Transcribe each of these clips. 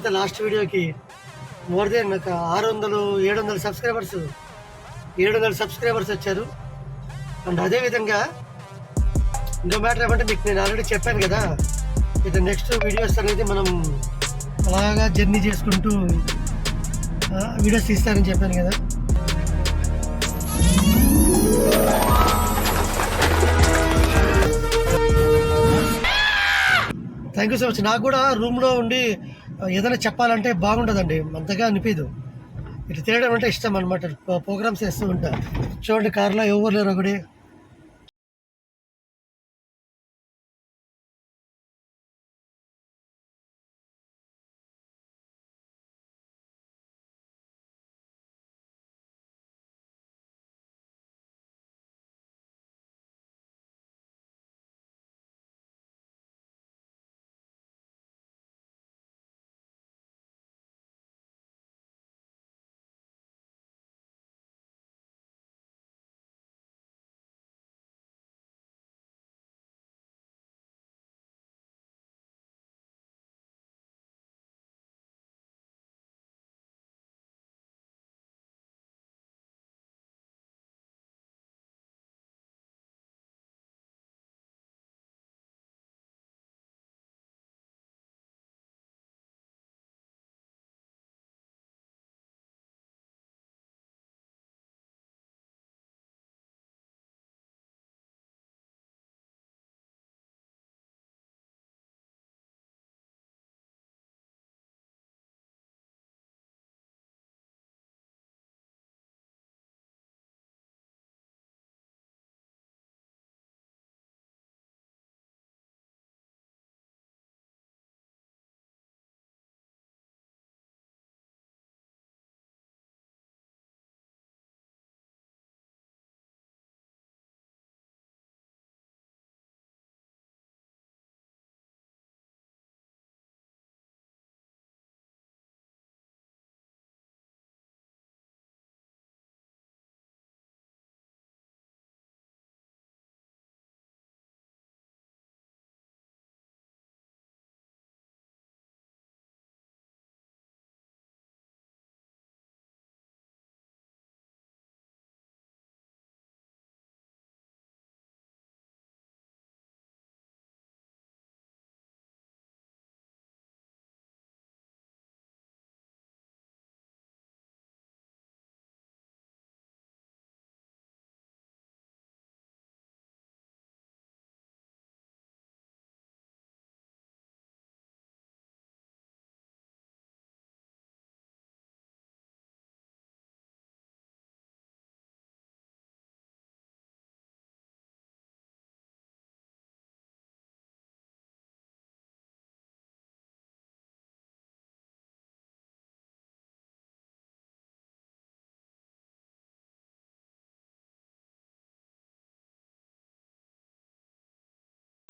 అయితే లాస్ట్ వీడియోకి more than ఒక ఆరు వందలు ఏడు వందల సబ్స్క్రైబర్స్ ఏడు వందల సబ్స్క్రైబర్స్ వచ్చారు. అండ్ అదేవిధంగా ఇంకో మ్యాటర్ ఏమంటే మీకు నేను ఆల్రెడీ చెప్పాను కదా ఇక నెక్స్ట్ వీడియోస్ అనేది మనం అలాగా జర్నీ చేసుకుంటూ వీడియోస్ తీస్తానని చెప్పాను కదా. థ్యాంక్ యూ సో మచ్ నాకు కూడా రూమ్లో ఉండి ఏదైనా చెప్పాలంటే బాగుంటుందండి అంతగా అనిపించదు ఇట్లా తిరగడం అంటే ఇష్టం అనమాట ప్రోగ్రామ్స్ చేస్తూ ఉంటా. చూడండి కారులో ఎవరు లేరు ఒకటి.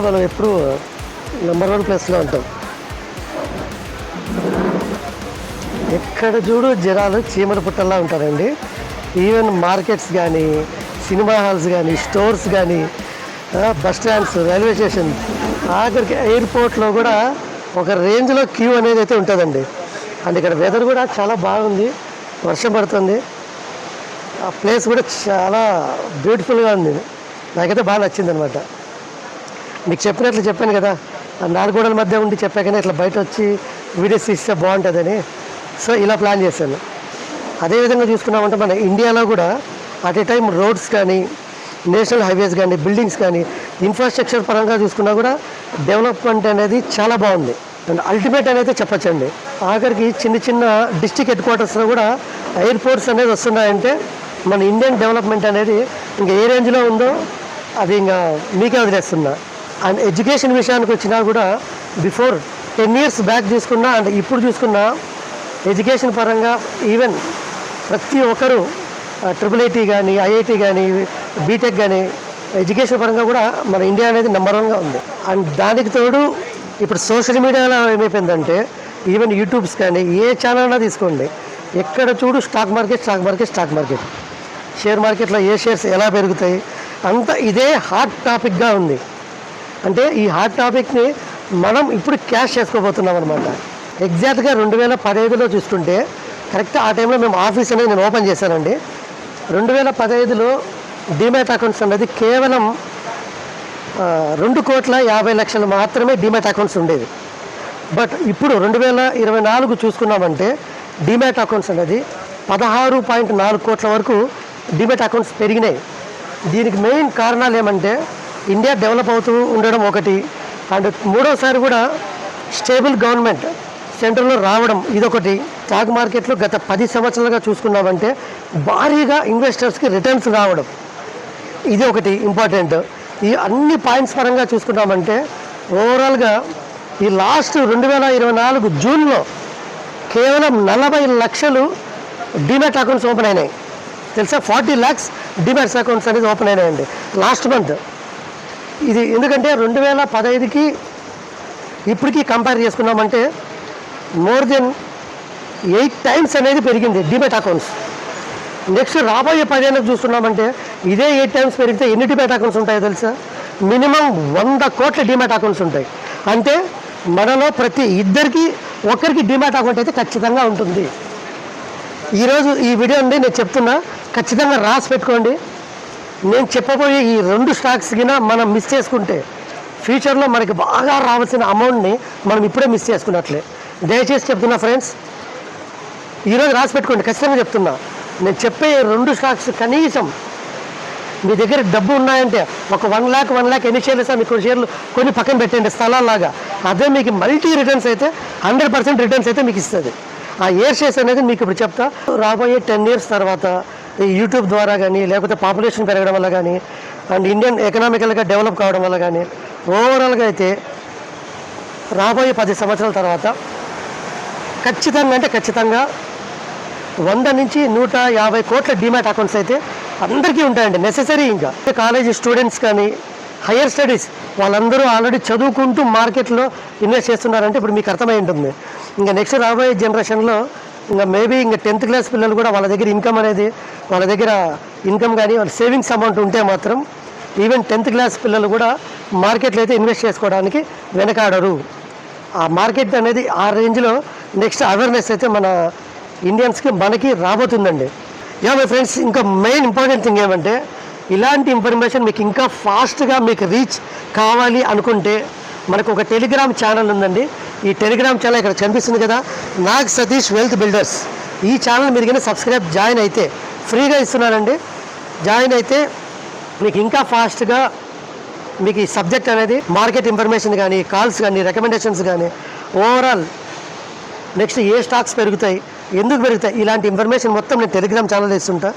మనం ఎప్పుడు నెంబర్ వన్ ప్లేస్లో ఉంటాం. ఎక్కడ చూడు జనాలు చీమల పుట్టల్లా ఉంటారండి. ఈవెన్ మార్కెట్స్ కానీ సినిమా హాల్స్ కానీ స్టోర్స్ కానీ బస్ స్టాండ్స్ రైల్వే స్టేషన్ ఆఖరికి ఎయిర్పోర్ట్లో కూడా ఒక రేంజ్లో క్యూ అనేది అయితే ఉంటుందండి. అండ్ ఇక్కడ వెదర్ కూడా చాలా బాగుంది. వర్షం పడుతుంది. ఆ ప్లేస్ కూడా చాలా బ్యూటిఫుల్గా ఉంది. నాకైతే బాగా నచ్చింది అనమాట మీకు చెప్పినట్లు చెప్పాను కదా. ఆ నాలుగు గోడల మధ్య ఉండి చెప్పాకనే ఇట్లా బయట వచ్చి వీడియోస్ తీస్తే బాగుంటుందని. సో ఇలా ప్లాన్ చేశాను. అదేవిధంగా చూసుకున్నామంటే మన ఇండియాలో కూడా అట్ ఏ టైం రోడ్స్ కానీ నేషనల్ హైవేస్ కానీ బిల్డింగ్స్ కానీ ఇన్ఫ్రాస్ట్రక్చర్ పరంగా చూసుకున్నా కూడా డెవలప్మెంట్ అనేది చాలా బాగుంది. అండ్ అల్టిమేట్ అనేది చెప్పచ్చండి. ఆఖరికి చిన్న చిన్న డిస్టిక్ హెడ్ క్వార్టర్స్లో కూడా ఎయిర్పోర్ట్స్ అనేది వస్తున్నాయంటే మన ఇండియన్ డెవలప్మెంట్ అనేది ఇంకా ఏ రేంజ్లో ఉందో అది ఇంకా మీకే వదిలేస్తున్నా. అండ్ ఎడ్యుకేషన్ విషయానికి వచ్చినా కూడా బిఫోర్ టెన్ ఇయర్స్ బ్యాక్ తీసుకున్నా అండ్ ఇప్పుడు చూసుకున్నా ఎడ్యుకేషన్ పరంగా ఈవెన్ ప్రతి ఒక్కరు ట్రిపుల్ ఐటీ కానీ ఐఐటి కానీ బీటెక్ కానీ ఎడ్యుకేషన్ పరంగా కూడా మన ఇండియా అనేది నెంబర్ వన్గా ఉంది. అండ్ దానికి తోడు ఇప్పుడు సోషల్ మీడియాలో ఏమైపోయిందంటే ఈవెన్ యూట్యూబ్స్ కానీ ఏ ఛానల్ అయినా తీసుకోండి. ఎక్కడ చూడు stock market stock market stock market. Share మార్కెట్లో ఏ షేర్స్ ఎలా పెరుగుతాయి? అంత ఇదే హాట్ టాపిక్గా ఉంది. అంటే ఈ హాట్ టాపిక్ని మనం ఇప్పుడు క్యాష్ చేసుకోబోతున్నాం అనమాట ఎగ్జాక్ట్గా రెండు వేల పదహైదులో చూసుకుంటే కరెక్ట్ ఆ టైంలో మేము ఆఫీస్ అనేది నేను ఓపెన్ చేశానండి. రెండు వేల పదహైదులో డిమెట్ అకౌంట్స్ అనేది కేవలం రెండు కోట్ల యాభై లక్షలు మాత్రమే డిమెట్ అకౌంట్స్ ఉండేది బట్ ఇప్పుడు రెండు వేల ఇరవై నాలుగు చూసుకున్నామంటే డిమెట్ అకౌంట్స్ అనేది పదహారు పాయింట్ నాలుగు కోట్ల వరకు డిమెట్ అకౌంట్స్ పెరిగినాయి. దీనికి మెయిన్ కారణాలు ఏమంటే ఇండియా డెవలప్ అవుతూ ఉండడం ఒకటి. అండ్ మూడోసారి కూడా స్టేబుల్ గవర్నమెంట్ సెంటర్లో రావడం ఇదొకటి. స్టాక్ మార్కెట్లో గత పది సంవత్సరాలుగా చూసుకున్నామంటే భారీగా ఇన్వెస్టర్స్కి రిటర్న్స్ రావడం. ఇది ఒకటి ఇంపార్టెంట్ ఈ అన్ని పాయింట్స్ పరంగా చూసుకున్నామంటే ఓవరాల్గా ఈ లాస్ట్ రెండు వేల ఇరవై నాలుగు జూన్లో కేవలం నలభై లక్షలు డిమెట్ అకౌంట్స్ ఓపెన్ అయినాయి. తెలుసా? ఫార్టీ ల్యాక్స్ డిమెట్స్ అకౌంట్స్ అనేది ఓపెన్ అయినాయండి. లాస్ట్ మంత్ ఇది ఎందుకంటే రెండు వేల పదహైదుకి ఇప్పటికీ కంపేర్ చేసుకున్నామంటే మోర్ దెన్ ఎయిట్ టైమ్స్ అనేది పెరిగింది డిమాట్ అకౌంట్స్ నెక్స్ట్ రాబోయే పదేళ్ళకి చూస్తున్నామంటే ఇదే ఎయిట్ టైమ్స్ పెరిగితే ఎన్ని డిమాట్ అకౌంట్స్ ఉంటాయో తెలుసా? మినిమం వంద కోట్ల డిమాట్ అకౌంట్స్ ఉంటాయి. అంటే మనలో ప్రతి ఇద్దరికి ఒక్కరికి డిమాట్ అకౌంట్ అయితే ఖచ్చితంగా ఉంటుంది. ఈరోజు ఈ వీడియో నుండి నేను చెప్తున్నా ఖచ్చితంగా రాసి పెట్టుకోండి. నేను చెప్పబోయే ఈ రెండు స్టాక్స్ కింద మనం మిస్ చేసుకుంటే ఫ్యూచర్లో మనకి బాగా రావాల్సిన అమౌంట్ని మనం ఇప్పుడే మిస్ చేసుకున్నట్లే. దయచేసి చెప్తున్నా ఫ్రెండ్స్ ఈరోజు రాసి పెట్టుకోండి ఖచ్చితంగా చెప్తున్నా. నేను చెప్పే రెండు స్టాక్స్ కనీసం మీ దగ్గర డబ్బు ఉన్నాయంటే ఒక వన్ ల్యాక్ వన్ ల్యాక్ ఎన్ని షేర్లు సార్ మీకు షేర్లు కొన్ని పక్కన పెట్టండి స్థలాల్లాగా. అదే మీకు మల్టీ రిటర్న్స్ అయితే హండ్రెడ్ పర్సెంట్ రిటర్న్స్ అయితే మీకు ఇస్తుంది. ఆ ఇయర్ షేర్స్ అనేది మీకు ఇప్పుడు చెప్తా. రాబోయే టెన్ ఇయర్స్ తర్వాత యూట్యూబ్ ద్వారా కానీ లేకపోతే పాపులేషన్ పెరగడం వల్ల కానీ అండ్ ఇండియన్ ఎకనామికల్గా డెవలప్ కావడం వల్ల కానీ ఓవరాల్గా అయితే రాబోయే పది సంవత్సరాల తర్వాత ఖచ్చితంగా అంటే ఖచ్చితంగా వంద నుంచి నూట యాభై కోట్ల డిమాట్ అకౌంట్స్ అయితే అందరికీ ఉంటాయండి. నెససరీ ఇంకా. కాలేజీ స్టూడెంట్స్ కానీ హయ్యర్ స్టడీస్ వాళ్ళందరూ ఆల్రెడీ చదువుకుంటూ మార్కెట్లో ఇన్వెస్ట్ చేస్తున్నారంటే ఇప్పుడు మీకు అర్థమై ఉంటుంది. ఇంకా నెక్స్ట్ రాబోయే జనరేషన్లో ఇంకా మేబీ ఇంకా టెన్త్ క్లాస్ పిల్లలు కూడా వాళ్ళ దగ్గర ఇన్కమ్ అనేది వాళ్ళ దగ్గర ఇన్కమ్ కానీ వాళ్ళ సేవింగ్స్ అమౌంట్ ఉంటే మాత్రం ఈవెన్ టెన్త్ క్లాస్ పిల్లలు కూడా మార్కెట్లో అయితే ఇన్వెస్ట్ చేసుకోవడానికి వెనకాడరు. ఆ మార్కెట్ అనేది ఆ రేంజ్లో నెక్స్ట్ అవేర్నెస్ అయితే మన ఇండియన్స్కి మనకి రాబోతుందండి. యా మై ఫ్రెండ్స్ ఇంకా మెయిన్ ఇంపార్టెంట్ థింగ్ ఏమంటే ఇలాంటి ఇన్ఫర్మేషన్ మీకు ఇంకా ఫాస్ట్గా మీకు రీచ్ కావాలి అనుకుంటే మనకు ఒక టెలిగ్రామ్ ఛానల్ ఉందండి. ఈ టెలిగ్రామ్ ఛానల్ ఇక్కడ కనిపిస్తుంది కదా. నాగ్ సతీష్ వెల్త్ బిల్డర్స్ ఈ ఛానల్ మీరు కానీ సబ్స్క్రైబ్ జాయిన్ అయితే ఫ్రీగా ఇస్తున్నానండి. జాయిన్ అయితే మీకు ఇంకా ఫాస్ట్గా మీకు ఈ సబ్జెక్ట్ అనేది మార్కెట్ ఇన్ఫర్మేషన్ కానీ కాల్స్ కానీ రికమెండేషన్స్ కానీ ఓవరాల్ నెక్స్ట్ ఏ స్టాక్స్ పెరుగుతాయి ఎందుకు పెరుగుతాయి ఇలాంటి ఇన్ఫర్మేషన్ మొత్తం నేను టెలిగ్రామ్ ఛానల్ ఇస్తుంటా.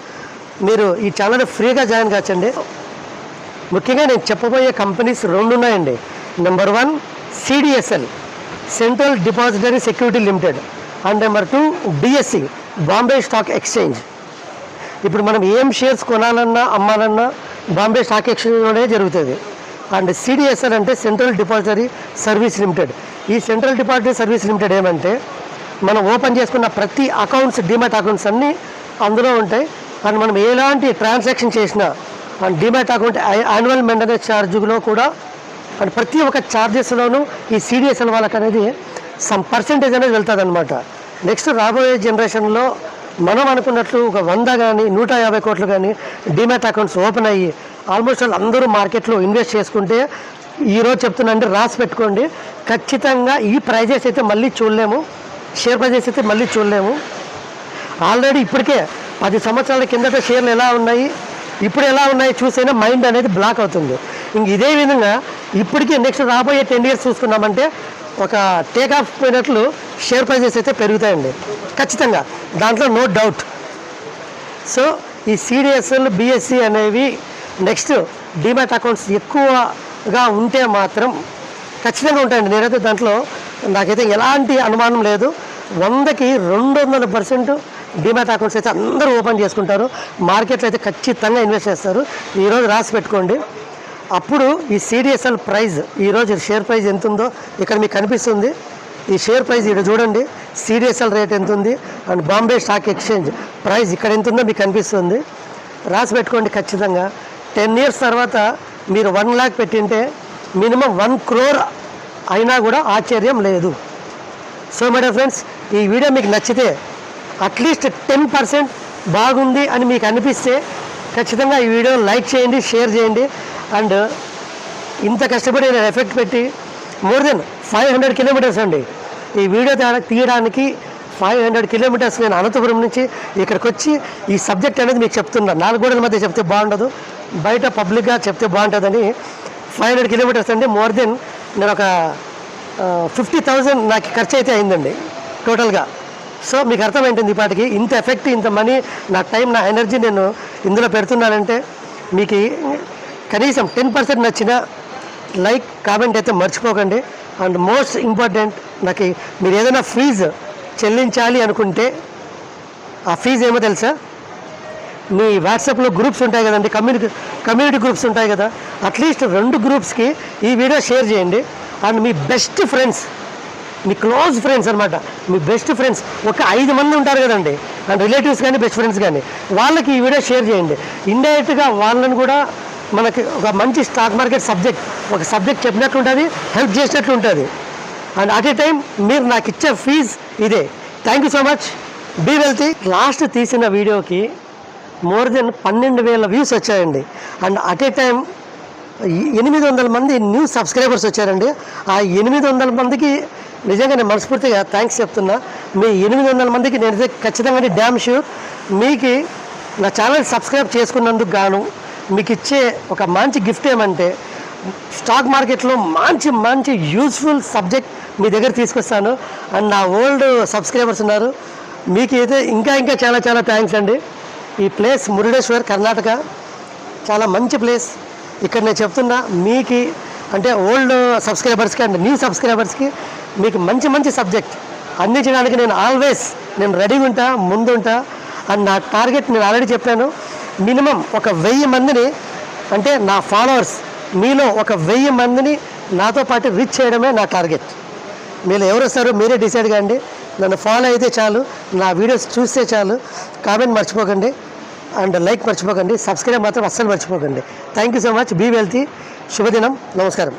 మీరు ఈ ఛానల్ ఫ్రీగా జాయిన్ కావచ్చండి. ముఖ్యంగా నేను చెప్పబోయే కంపెనీస్ రెండు ఉన్నాయండి number one CDSL central depository security limited and number two DSC Bombay stock exchange ఇప్పుడు మనం ఏం షేర్స్ కొనాలన్నా అమ్మాలన్నా బాంబే స్టాక్ ఎక్స్చేంజ్లోనే జరుగుతుంది. అండ్ సిడిఎస్ఎల్ అంటే సెంట్రల్ డిపాజిటరీ సర్వీస్ లిమిటెడ్ ఈ సెంట్రల్ డిపాజిటరీ సర్వీస్ లిమిటెడ్ ఏమంటే మనం ఓపెన్ చేసుకున్న ప్రతి అకౌంట్స్ డిమాట్ అకౌంట్స్ అన్నీ అందులో ఉంటాయి. అండ్ మనం ఎలాంటి ట్రాన్సాక్షన్ చేసినా and demat account annual maintenance ఛార్జ్లో కూడా అండ్ ప్రతి ఒక్క ఛార్జెస్లోనూ ఈ సిడిఎస్ఎల్ వాళ్ళకి అనేది సమ్ పర్సంటేజ్ అనేది వెళ్తుంది అనమాట నెక్స్ట్ రాబోయే జనరేషన్లో మనం అనుకున్నట్లు ఒక వంద కానీ నూట యాభై కోట్లు కానీ డిమాట్ అకౌంట్స్ ఓపెన్ అయ్యి ఆల్మోస్ట్ అందరూ మార్కెట్లో ఇన్వెస్ట్ చేసుకుంటే ఈరోజు చెప్తున్నాండి రాసి పెట్టుకోండి. ఖచ్చితంగా ఈ ప్రైజెస్ అయితే మళ్ళీ చూడలేము. షేర్ ప్రైజెస్ అయితే మళ్ళీ చూడలేము. ఆల్రెడీ ఇప్పటికే పది సంవత్సరాల కిందట షేర్లు ఎలా ఉన్నాయి? ఇప్పుడు ఎలా ఉన్నాయి చూసైనా మైండ్ అనేది బ్లాక్ అవుతుంది. ఇంక ఇదే విధంగా ఇప్పటికీ నెక్స్ట్ రాబోయే టెన్ ఇయర్స్ చూసుకున్నామంటే ఒక టేక్ ఆఫ్ పోయినట్లు షేర్ ప్రైజెస్ అయితే పెరుగుతాయండి. ఖచ్చితంగా. దాంట్లో నో డౌట్ సో ఈ సిడిఎస్ఎల్ బిఎస్సి అనేవి నెక్స్ట్ డిమాట్ అకౌంట్స్ ఎక్కువగా ఉంటే మాత్రం ఖచ్చితంగా ఉంటాయండి. నేనైతే దాంట్లో నాకైతే ఎలాంటి అనుమానం లేదు. వందకి రెండు వందల పర్సెంట్ డిమాట్ అకౌంట్స్ అయితే అందరూ ఓపెన్ చేసుకుంటారు. మార్కెట్లో అయితే ఖచ్చితంగా ఇన్వెస్ట్ చేస్తారు. ఈరోజు రాసి పెట్టుకోండి. అప్పుడు ఈ సిడిఎస్ఎల్ ప్రైజ్ ఈరోజు షేర్ ప్రైజ్ ఎంత ఉందో ఇక్కడ మీకు కనిపిస్తుంది. ఈ షేర్ ప్రైజ్ ఇక్కడ చూడండి. సిడిఎస్ఎల్ రేట్ ఎంత ఉంది and Bombay stock exchange price ఇక్కడ ఎంత ఉందో మీకు కనిపిస్తుంది. రాసి పెట్టుకోండి ఖచ్చితంగా. టెన్ ఇయర్స్ తర్వాత మీరు వన్ ల్యాక్ పెట్టింటే మినిమం వన్ క్రోర్ అయినా కూడా ఆశ్చర్యం లేదు. సో మై ఫ్రెండ్స్ ఈ వీడియో మీకు నచ్చితే అట్లీస్ట్ టెన్ పర్సెంట్ బాగుంది అని మీకు అనిపిస్తే ఖచ్చితంగా ఈ వీడియో లైక్ చేయండి షేర్ చేయండి. అండ్ uh, ఇంత కష్టపడి నేను ఎఫెక్ట్ పెట్టి more than five hundred kilometres అండి. ఈ వీడియో తీయడానికి ఫైవ్ హండ్రెడ్ కిలోమీటర్స్ నేను అనంతపురం నుంచి ఇక్కడికి వచ్చి ఈ సబ్జెక్ట్ అనేది మీకు చెప్తున్నా. నాలుగు గోడల మధ్య చెప్తే బాగుండదు. బయట పబ్లిక్గా చెప్తే బాగుంటుందని ఫైవ్ హండ్రెడ్ కిలోమీటర్స్ అండి మోర్ దెన్ నేను ఒక uh, ఫిఫ్టీ థౌజండ్ నాకు ఖర్చు అయితే అయిందండి. టోటల్గా సో మీకు అర్థమైంటుంది ఈ పాటికి? ఇంత ఎఫెక్ట్ ఇంత మనీ నా టైం నా ఎనర్జీ నేను ఇందులో పెడుతున్నానంటే మీకు కనీసం టెన్ పర్సెంట్ నచ్చిన లైక్ కామెంట్ అయితే మర్చిపోకండి. అండ్ మోస్ట్ ఇంపార్టెంట్ నాకు మీరు ఏదైనా ఫీజు చెల్లించాలి అనుకుంటే ఆ ఫీజు ఏమో తెలుసా? మీ వాట్సాప్లో గ్రూప్స్ ఉంటాయి కదండి కమ్యూనిటీ కమ్యూనిటీ గ్రూప్స్ ఉంటాయి కదా. అట్లీస్ట్ రెండు గ్రూప్స్కి ఈ వీడియో షేర్ చేయండి. అండ్ మీ బెస్ట్ ఫ్రెండ్స్ మీ క్లోజ్ ఫ్రెండ్స్ అనమాట మీ బెస్ట్ ఫ్రెండ్స్. ఒక ఐదు మంది ఉంటారు కదండి. అండ్ రిలేటివ్స్ కానీ బెస్ట్ ఫ్రెండ్స్ కానీ. వాళ్ళకి ఈ వీడియో షేర్ చేయండి. ఇండైరెక్ట్గా వాళ్ళని కూడా మనకి ఒక మంచి స్టాక్ మార్కెట్ సబ్జెక్ట్ ఒక సబ్జెక్ట్ చెప్పినట్లు ఉంటుంది హెల్ప్ చేసినట్లు ఉంటుంది. అండ్ అట్ ఏ టైం మీరు నాకు ఇచ్చే ఫీజ్ ఇదే. Thank you so much be wealthy last తీసిన వీడియోకి మోర్ దెన్ పన్నెండు వేల వ్యూస్ వచ్చాయండి. అండ్ అట్ ఏ టైం ఎనిమిది వందల మంది న్యూ సబ్స్క్రైబర్స్ వచ్చారండి. ఆ ఎనిమిది వందల మందికి నిజంగా నేను మనస్ఫూర్తిగా థ్యాంక్స్ చెప్తున్నా. మీ ఎనిమిది వందల మందికి నేను ఖచ్చితంగా డ్యామ్ షూర్ మీకు నా ఛానల్ సబ్స్క్రైబ్ చేసుకున్నందుకు గాను మీకు ఇచ్చే ఒక మంచి గిఫ్ట్ ఏమంటే స్టాక్ మార్కెట్లో మంచి మంచి యూస్ఫుల్ సబ్జెక్ట్ మీ దగ్గర తీసుకొస్తాను. అండ్ నా ఓల్డ్ సబ్స్క్రైబర్స్ ఉన్నారు. మీకు అయితే ఇంకా ఇంకా చాలా చాలా థ్యాంక్స్ అండి. ఈ ప్లేస్ మురుడేశ్వర్ కర్ణాటక చాలా మంచి ప్లేస్ ఇక్కడ నేను చెప్తున్నా మీకు అంటే ఓల్డ్ సబ్స్క్రైబర్స్కి అండ్ న్యూ సబ్స్క్రైబర్స్కి మీకు మంచి మంచి సబ్జెక్ట్ అందించడానికి నేను ఆల్వేస్ నేను రెడీగా ఉంటా ముందుంటా అండ్ నా టార్గెట్ నేను ఆల్రెడీ చెప్పాను. మినిమం ఒక వెయ్యి మందిని అంటే నా ఫాలోవర్స్ మీలో ఒక వెయ్యి మందిని నాతో పాటు రీచ్ చేయడమే నా టార్గెట్ మీరు ఎవరు వస్తారో మీరే డిసైడ్ కాండి నన్ను ఫాలో అయితే చాలు. నా వీడియోస్ చూస్తే చాలు. కామెంట్ మర్చిపోకండి. అండ్ లైక్ మర్చిపోకండి. సబ్స్క్రైబ్ మాత్రం అస్సలు మర్చిపోకండి. Thank you so much be wealthy శుభదినం. నమస్కారం.